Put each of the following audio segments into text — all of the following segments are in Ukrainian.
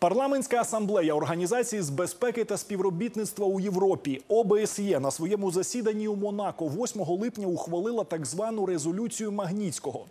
Парламентська асамблея Організації з безпеки та співробітництва у Європі ОБСЄ на своєму засіданні у Монако 8 липня ухвалила так звану резолюцію Магніцького.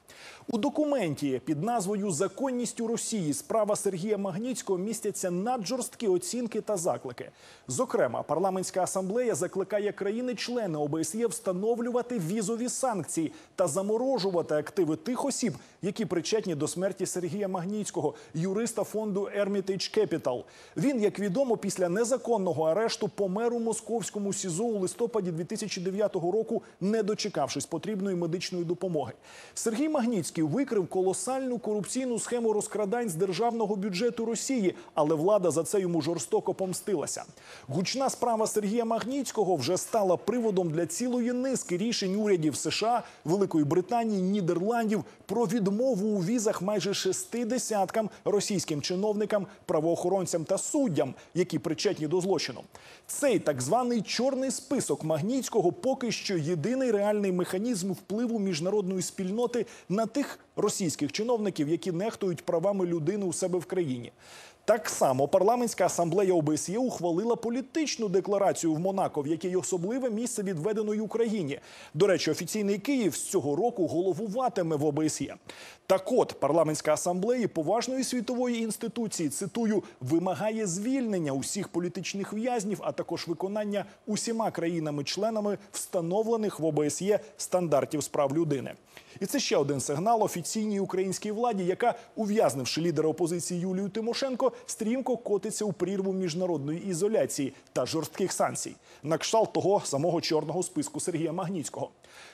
У документі під назвою Законність у Росії справа Сергія Магніцького містяться наджорсткі оцінки та заклики. Зокрема, парламентська асамблея закликає країни-члени ОБСЄ встановлювати візові санкції та заморожувати активи тих осіб, які причетні до смерті Сергія Магніцького, юриста фонду Hermitage Capital. Він, як відомо, після незаконного арешту помер у московському СІЗО у листопаді 2009 року, не дочекавшись потрібної медичної допомоги. Сергій Магніцький викрив колосальну корупційну схему розкрадань з державного бюджету Росії, але влада за це йому жорстоко помстилася. Гучна справа Сергія Магніцького вже стала приводом для цілої низки рішень урядів США, Великої Британії, Нідерландів про відмову у візах майже шести десяткам російським чиновникам, правоохоронцям та суддям, які причетні до злочину. Цей так званий чорний список Магнітського поки що єдиний реальний механізм впливу міжнародної спільноти на тих російських чиновників, які нехтують правами людини у себе в країні. Так само парламентська асамблея ОБСЄ ухвалила політичну декларацію в Монако, в якій особливе місце відведено й Україні. До речі, офіційний Київ з цього року головуватиме в ОБСЄ. Так от парламентська асамблея поважної світової інституції цитую вимагає звільнення усіх політичних в'язнів, а також виконання усіма країнами-членами встановлених в ОБСЄ стандартів з прав людини. І це ще один сигнал офіційній українській владі, яка, ув'язнивши лідера опозиції Юлію Тимошенко, стрімко котиться у прірву міжнародної ізоляції та жорстких санкцій, на кшталт того самого чорного списку Сергія Магніцького.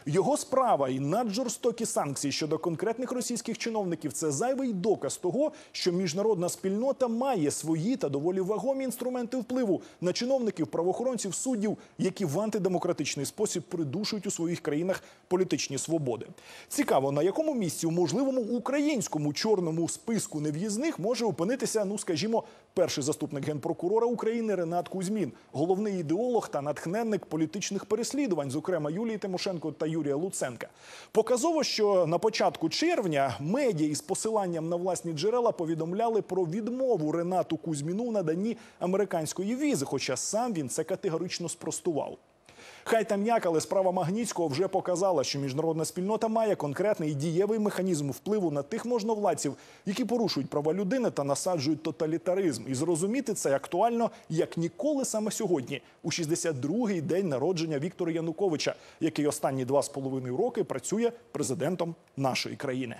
Його справа і наджорстокі санкції щодо конкретних російських чиновників це зайвий доказ того, що міжнародна спільнота має свої та доволі вагомі інструменти впливу на чиновників, правоохоронців, суддів, які в антидемократичний спосіб придушують у своїх країнах політичні свободи. Цікаво, на якому місці у можливому українському чорному списку нев'їзних може опинитися, ну скажімо, перший заступник генпрокурора України Ренат Кузьмін, головний ідеолог та натхненник політичних переслідувань, зокрема Юлії Тимошенко та Юрія Луценка. Показово, що на початку червня медіа із посиланням на власні джерела повідомляли про відмову Ренату Кузьміну в наданні американської візи, хоча сам він це категорично спростував. Хай там як, але справа Магніцького вже показала, що міжнародна спільнота має конкретний і дієвий механізм впливу на тих можновладців, які порушують права людини та насаджують тоталітаризм. І зрозуміти це актуально як ніколи саме сьогодні, у 62-й день народження Віктора Януковича, який останні два з половиною роки працює президентом нашої країни.